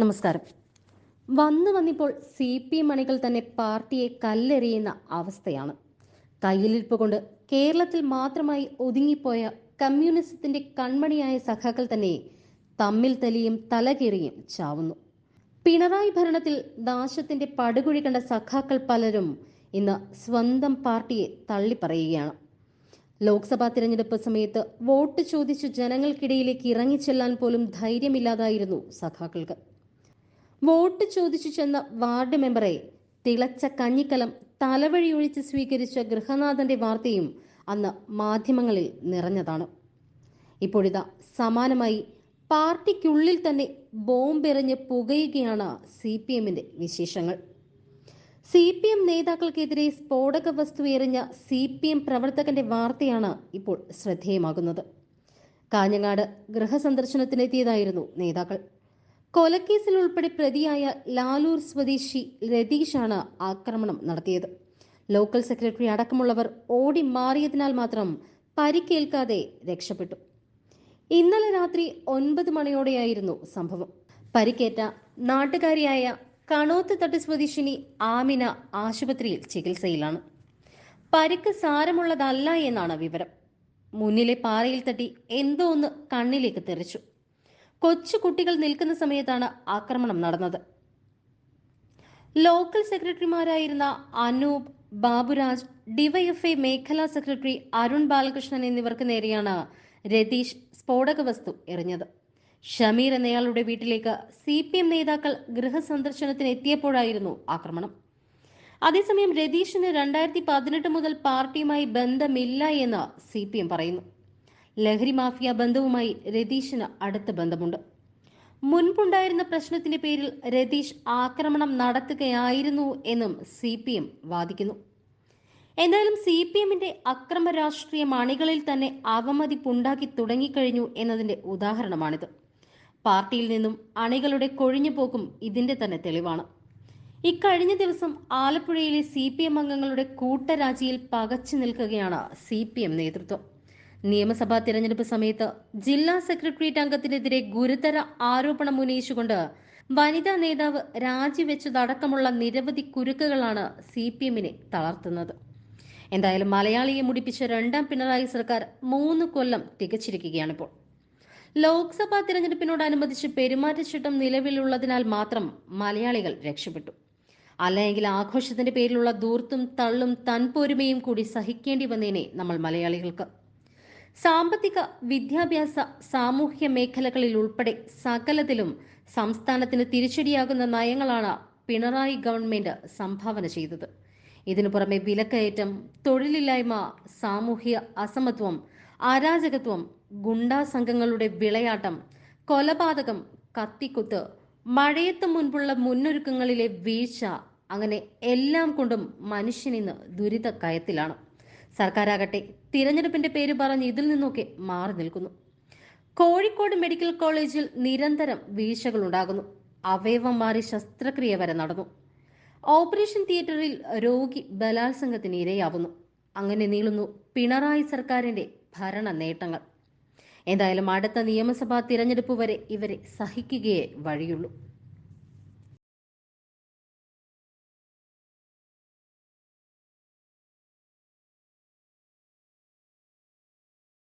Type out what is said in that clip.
നമസ്കാരം. വന്നു വന്നിപ്പോൾ C P M അണികൾ തന്നെ പാർട്ടിയെ കല്ലെറിയുന്ന അവസ്ഥയാണ്. കയ്യിലിരിപ്പ് കൊണ്ട് കേരളത്തിൽ മാത്രമായി ഒതുങ്ങിപ്പോയ കമ്മ്യൂണിസത്തിന്റെ കൺമണിയായ സഖാക്കൾ തന്നെ തമ്മിൽ തലിയും തലകീറിയും ചാവുന്നു. പിണറായി ഭരണത്തിൽ നാശത്തിന്റെ പടുകുഴി കണ്ട സഖാക്കൾ പലരും ഇന്ന് സ്വന്തം പാർട്ടിയെ തള്ളിപ്പറയുകയാണ്. ലോക്സഭാ തിരഞ്ഞെടുപ്പ് സമയത്ത് വോട്ട് ചോദിച്ചു ജനങ്ങൾക്കിടയിലേക്ക് ഇറങ്ങിച്ചെല്ലാൻ പോലും ധൈര്യമില്ലാതായിരുന്നു സഖാക്കൾക്ക്. വോട്ട് ചോദിച്ചു ചെന്ന വാർഡ് മെമ്പറെ തിളച്ച കഞ്ഞിക്കലം തലവഴിയൊഴിച്ച് സ്വീകരിച്ച ഗൃഹനാഥന്റെ വാർത്തയും അന്ന് മാധ്യമങ്ങളിൽ നിറഞ്ഞതാണ്. ഇപ്പോഴിതാ സമാനമായി പാർട്ടിക്കുള്ളിൽ തന്നെ ബോംബെറിഞ്ഞ് പുകയുകയാണ് സി പി എമ്മിന്റെ വിശേഷങ്ങൾ. സി പി എം നേതാക്കൾക്കെതിരെ സ്ഫോടക വസ്തു എറിഞ്ഞ സി പി എം പ്രവർത്തകന്റെ വാർത്തയാണ് ഇപ്പോൾ ശ്രദ്ധേയമാകുന്നത്. കാഞ്ഞങ്ങാട് ഗൃഹസന്ദർശനത്തിനെത്തിയതായിരുന്നു നേതാക്കൾ. കൊലക്കേസിൽ ഉൾപ്പെടെ പ്രതിയായ ലാലൂർ സ്വദേശി രതീഷാണ് ആക്രമണം നടത്തിയത്. ലോക്കൽ സെക്രട്ടറി അടക്കമുള്ളവർ ഓടി മാറിയതിനാൽ മാത്രം പരിക്കേൽക്കാതെ രക്ഷപ്പെട്ടു. ഇന്നലെ രാത്രി ഒൻപത് മണിയോടെയായിരുന്നു സംഭവം. പരിക്കേറ്റ നാട്ടുകാരിയായ കണോത്ത് തട്ട് സ്വദേശിനി ആമിന ആശുപത്രിയിൽ ചികിത്സയിലാണ്. പരിക്ക് സാരമുള്ളതല്ല എന്നാണ് വിവരം. മുന്നിലെ പാറയിൽ തട്ടി എന്തോ ഒന്ന് കണ്ണിലേക്ക് തെറിച്ചു. കൊച്ചു കുട്ടികൾ നിൽക്കുന്ന സമയത്താണ് ആക്രമണം നടന്നത്. ലോക്കൽ സെക്രട്ടറിമാരായിരുന്ന അനൂപ് ബാബുരാജ് ഡിവൈഎഫ്ഐ മേഖലാ സെക്രട്ടറി അരുൺ ബാലകൃഷ്ണൻ എന്നിവർക്ക് നേരെയാണ് രതീഷ് സ്ഫോടക വസ്തു എറിഞ്ഞത്. ഷമീർ എന്നയാളുടെ വീട്ടിലേക്ക് സി പി എം നേതാക്കൾ ഗൃഹസന്ദർശനത്തിന് എത്തിയപ്പോഴായിരുന്നു ആക്രമണം. അതേസമയം രതീഷിന് രണ്ടായിരത്തി പതിനെട്ട് മുതൽ പാർട്ടിയുമായി ബന്ധമില്ല എന്ന് സി പി എം പറയുന്നു. ലഹരി മാഫിയ ബന്ധവുമായി രതീഷിന് അടുത്ത ബന്ധമുണ്ട്. മുൻപുണ്ടായിരുന്ന പ്രശ്നത്തിന്റെ പേരിൽ രതീഷ് ആക്രമണം നടത്തുകയായിരുന്നു എന്നും സി പി എം വാദിക്കുന്നു. എന്തായാലും സി പി എമ്മിന്റെ അക്രമ രാഷ്ട്രീയ മണികളിൽ തന്നെ അവമതിപ്പുണ്ടാക്കി തുടങ്ങിക്കഴിഞ്ഞു എന്നതിന്റെ ഉദാഹരണമാണിത്. പാർട്ടിയിൽ നിന്നും അണികളുടെ കൊഴിഞ്ഞുപോക്കും ഇതിന്റെ തന്നെ തെളിവാണ്. ഇക്കഴിഞ്ഞ ദിവസം ആലപ്പുഴയിലെ സി പി എം അംഗങ്ങളുടെ കൂട്ടരാജിയിൽ പകച്ചു നിൽക്കുകയാണ് സി പി എം നേതൃത്വം. നിയമസഭാ തിരഞ്ഞെടുപ്പ് സമയത്ത് ജില്ലാ സെക്രട്ടേറിയറ്റ് അംഗത്തിനെതിരെ ഗുരുതര ആരോപണം ഉന്നയിച്ചുകൊണ്ട് വനിതാ നേതാവ് രാജിവെച്ചതടക്കമുള്ള നിരവധി കുരുക്കുകളാണ് സി പി എമ്മിനെ തളർത്തുന്നത്. എന്തായാലും മലയാളിയെ മുടിപ്പിച്ച രണ്ടാം പിണറായി സർക്കാർ മൂന്ന് കൊല്ലം തികച്ചിരിക്കുകയാണിപ്പോൾ. ലോക്സഭാ തിരഞ്ഞെടുപ്പിനോടനുബന്ധിച്ച് പെരുമാറ്റച്ചട്ടം നിലവിലുള്ളതിനാൽ മാത്രം മലയാളികൾ രക്ഷപ്പെട്ടു. അല്ലെങ്കിൽ ആഘോഷത്തിന്റെ പേരിലുള്ള ദൂർത്തും തള്ളും തൻപോരുമയും കൂടി സഹിക്കേണ്ടി വന്നേനെ നമ്മൾ മലയാളികൾക്ക്. സാമ്പത്തിക വിദ്യാഭ്യാസ സാമൂഹ്യ മേഖലകളിൽ ഉൾപ്പെടെ സകലത്തിലും സംസ്ഥാനത്തിന് തിരിച്ചടിയാകുന്ന നയങ്ങളാണ് പിണറായി ഗവൺമെന്റ് സംഭാവന ചെയ്തത്. ഇതിനു പുറമെ വിലക്കയറ്റം തൊഴിലില്ലായ്മ സാമൂഹ്യ അസമത്വം അരാജകത്വം ഗുണ്ടാ സംഘങ്ങളുടെ വിളയാട്ടം കൊലപാതകം കത്തിക്കുത്ത് മഴയത്ത് മുൻപുള്ള മുന്നൊരുക്കങ്ങളിലെ വീഴ്ച അങ്ങനെ എല്ലാം കൊണ്ടും മനുഷ്യനിന്ന് ദുരിത കയത്തിലാണ് സർക്കാരാകട്ടെ. തിരഞ്ഞെടുപ്പിന്റെ പേര് പറഞ്ഞ് ഇതിൽ നിന്നൊക്കെ മാറി നിൽക്കുന്നു. കോഴിക്കോട് മെഡിക്കൽ കോളേജിൽ നിരന്തരം വീഴ്ചകൾ ഉണ്ടാകുന്നു അവയവം മാറി ശസ്ത്രക്രിയ വരെ നടന്നു. ഓപ്പറേഷൻ തിയേറ്ററിൽ രോഗി ബലാത്സംഗത്തിന് ഇരയാവുന്നു. അങ്ങനെ നീളുന്നു പിണറായി സർക്കാരിന്റെ ഭരണ നേട്ടങ്ങൾ. എന്തായാലും അടുത്ത നിയമസഭാ തിരഞ്ഞെടുപ്പ് വരെ ഇവരെ സഹിക്കുകയേ വഴിയുള്ളൂ.